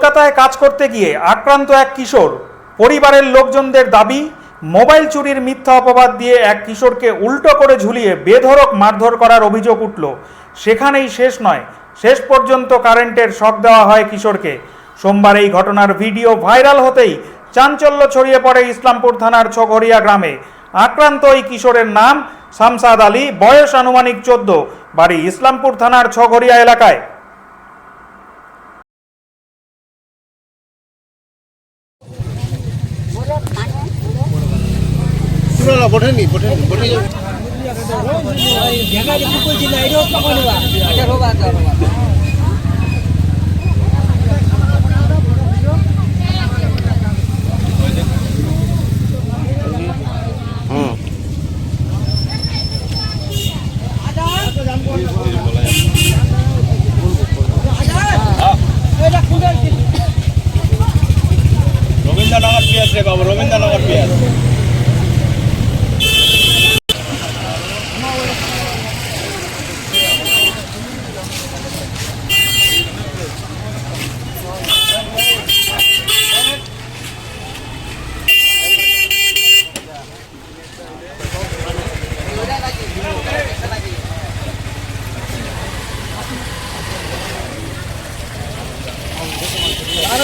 কলকাতায় কাজ করতে গিয়ে আক্রান্ত এক কিশোর। পরিবারের লোকজনদের দাবি, মোবাইল চুরির মিথ্যা অপবাদ দিয়ে এক কিশোরকে উল্টো করে ঝুলিয়ে বেধড়ক মারধর করার অভিযোগ উঠল। সেখানেই শেষ নয়, শেষ পর্যন্ত কারেন্টের শক দেওয়া হয় কিশোরকে। সোমবার এই ঘটনার ভিডিও ভাইরাল হতেই চাঞ্চল্য ছড়িয়ে পড়ে ইসলামপুর থানার ছগরিয়া গ্রামে। আক্রান্ত ওই কিশোরের নাম শামসাদ আলী, বয়স আনুমানিক চোদ্দ, বাড়ি ইসলামপুর থানার ছগরিয়া এলাকায়। বটেনি বটে হুম। রবীন্দ্রনগর পিয়াস রে বাবু রবীন্দ্রনগর পিয়াস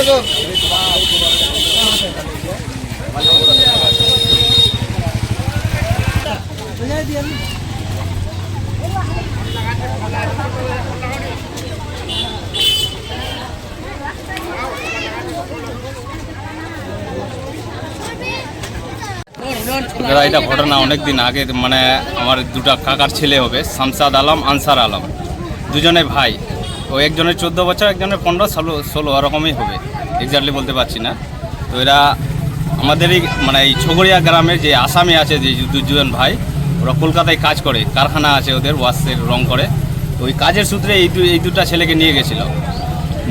দাদা এটা ঘটনা অনেক দিন আগে মানে আমার দুটো কাকার ছেলে হবে, শামসাদ আলম, আনসার আলম। দুজনে ভাই। ও একজনের চোদ্দ বছর, একজনের পনেরো, ষোলো ষোলো ওরকমই হবে। এক্স্যাক্টলি বলতে পারছি না। তো এরা আমাদের এই মানে এই ছগড়িয়া গ্রামের যে আসামি আছে, যে দুজন ভাই, ওরা কলকাতায় কাজ করে, কারখানা আছে ওদের, ওয়াশের রং করে। তো ওই কাজের সূত্রে এই দু, এই দুটা ছেলেকে নিয়ে গেছিল।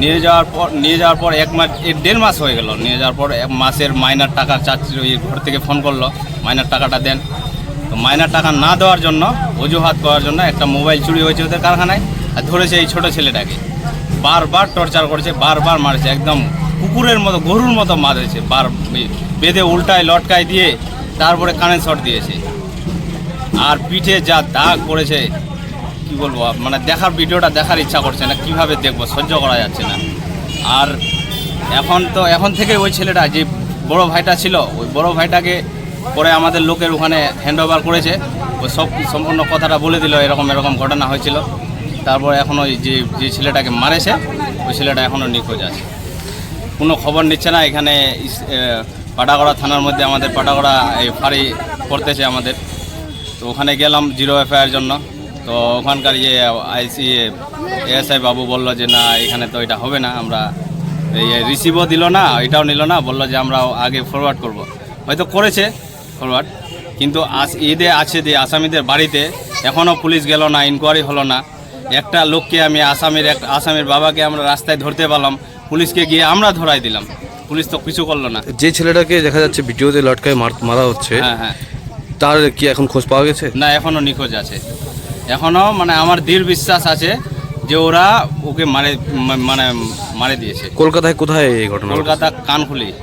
নিয়ে যাওয়ার পর, নিয়ে যাওয়ার পর এক মাস দেড় মাস হয়ে গেল। নিয়ে যাওয়ার পর এক মাসের মাইনার টাকা চাচ্ছি ওই ঘর থেকে ফোন করল, মাইনার টাকাটা দেন। তো মাইনার টাকা না দেওয়ার জন্য, অজুহাত করার জন্য একটা মোবাইল চুরি হয়েছে ওদের কারখানায়। আর ধরেছে এই ছোট ছেলেটাকে। বারবার টর্চার করেছে, বারবার মারছে, একদম কুকুরের মতো, গরুর মতো মারেছে, বার বেঁধে উল্টায়, লটকায় দিয়ে তারপরে কানে শট দিয়েছে। আর পিঠে যা দাগ পড়েছে, কি বলব মানে দেখার ভিডিওটা দেখার ইচ্ছা করছে না, কীভাবে দেখব, সহ্য করা যাচ্ছে না। আর এখন তো, এখন থেকে ওই ছেলেটা, যে বড় ভাইটা ছিল, ওই বড় ভাইটাকে পরে আমাদের লোকের ওখানে হ্যান্ড করেছে। ওই সব সম্পূর্ণ কথাটা বলে দিল, এরকম এরকম ঘটনা হয়েছিল। তারপর এখন ওই যে যে ছেলেটাকে মারেছে, ওই ছেলেটা এখনও নিখোঁজ আছে। কোনো খবর নিচ্ছে না, এখানে পাটাগড়া থানার মধ্যে আমাদের পাটাগড়া এই ফাঁড়ি পড়তেছে আমাদের। তো ওখানে গেলাম জিরো এফআইআর জন্য। তো ওখানকার ইয়ে আইসি, এএসআই বাবু বলল যে, না, এখানে তো এটা হবে না, আমরা এই রিসিভও দিল না, এটাও নিল না। বলল যে, আমরা আগে ফরওয়ার্ড করব। হয়তো করেছে ফরওয়ার্ড কিন্তু আস ঈদে আছে যে আসামিদের বাড়িতে এখনও পুলিশ গেল না ইনকোয়ারি হলো না। একটা লোককে আমি আসামের এক আসামের বাবাকে আমরা রাস্তায় ধরতে পারলাম পুলিশকে গিয়ে আমরা ধরাই দিলাম। পুলিশ তো কিছু করল না। যে ছেলেটাকে দেখা যাচ্ছে ভিডিওতে লটকায় মার- হচ্ছে হ্যাঁ হ্যাঁ। তার কি এখন খোঁজ পাওয়া গেছে? না এখনও নিখোঁজ আছে। এখনও মানে আমার দৃঢ় বিশ্বাস আছে যে ওরা ওকে মারে মানে মারে দিয়েছে। কলকাতায় কোথায় এই ঘটনা? কলকাতা কানখুলি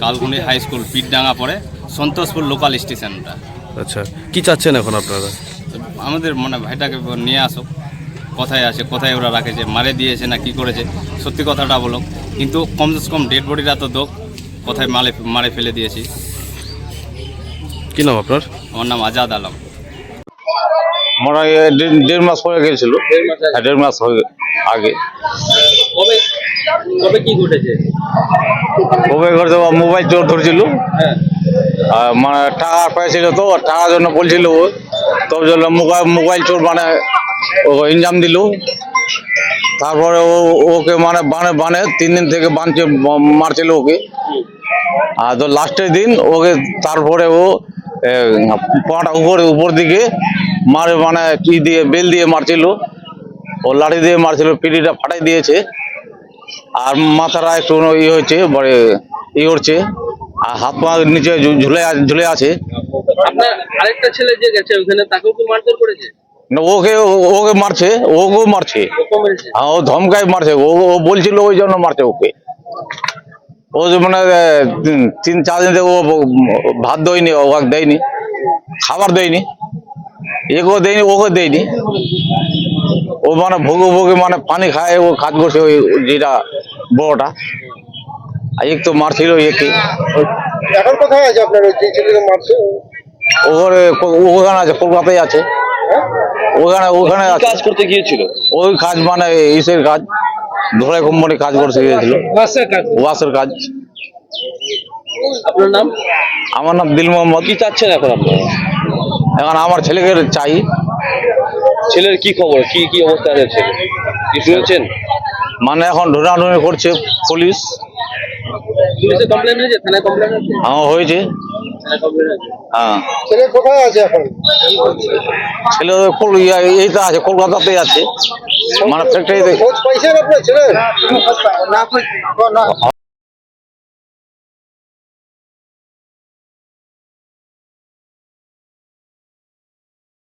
কালকুনি হাই স্কুল পিঠডাঙ্গা পরে সন্তোষপুর লোকাল স্টেশনটা। আচ্ছা কি চাচ্ছেন এখন আপনারা? আমাদের মানে ভাইটাকে নিয়ে আসো কোথায় আছে কোথায় ওরা রাখেছে মারে দিয়েছে না কি করেছে সত্যি কথাটা বলো কিন্তু কম সে কম ডেড বডিটা তো দোক কোথায় মারে মারে ফেলে দিয়েছি। কি নাম আপনার? আমার নাম আজাদ আলম। হয় দেড়- দেড় মাস হয়ে গেছিল। হ্যাঁ, দেড় মাস হয়ে আগে। কবে কবে কি ঘটেছে? কবে মোবাইল চোর ধরছিল। হ্যাঁ। আর মানে টাকা পাইছিল তো টাকার জন্য বলছিল ও। তোর মোবাইল চোর মানে ইনজাম দিল। তারপরে ও ওকে মানে বানে বানে, তিন দিন থেকে বানছে মারছিল ওকে। আর তো লাস্টের দিন ওকে তারপরে ও পাটা উপর উপর দিকে মারে মানে কি দিয়ে, বেল দিয়ে মারছিল। ও লাঠি দিয়ে মারছিল পিঠিটা ফাটাই দিয়েছে। আর মাথাটা একটু ই হয়েছে বড় ই করছে আর হাত পা নিচে ঝুলে ঝুলে আছে। আপনার আরেকটা ছেলে যে গেছে ওখানে তাকেও কি মারধর করেছে? না ওকে ওকে মারছে ওকেও মারছে। হ্যাঁ ও ধমকায় মারছে ও ও বলছিল ওই জন্য মারছে ওকে। ও মানে তিন- চার দিন থেকে ও ভাত দেয়নি ওকে দেয়নি খাবার দেয়নি একেও দেয়নি ওকে দেয়নি। ও মানে ভোগে ভোগে মানে পানি খায় ও কাজ করছে ওই যেটা বড়টা। আর এক তো মারছিল একে। এখন কোথায় আছে আপনার ওই যে ছেলেকে মারছে? ওখানে ওখানে আছে কলকাতায় আছে। ওখানে ওখানে কাজ করতে গিয়েছিল? ওই কাজ মানে ইসের কাজ। ধরে কোম্পানি কাজ করতে গিয়েছিল। ওয়াসের কাজ? আপনার নাম? আমার নাম দিল মোহাম্মদ। কি চাচ্ছেন এখন আপনারা? এখন আমার ছেলেকে চাই। ছেলের কি খবর? কি কি অবস্থা আছে? ছেলে কি শুনেছেন? মানে এখন ঢোনাঢুনি করছে পুলিশ। পুলিশে কমপ্লেন হয়েছে? থানায় কমপ্লেন হয়েছে? হ্যাঁ ছেলে কোথায় আছে এখন? ছেলে কল- ইয়া- আছে মানে ফ্যাক্টরিতে খোঁজ পাইছেন আপনার ছেলে?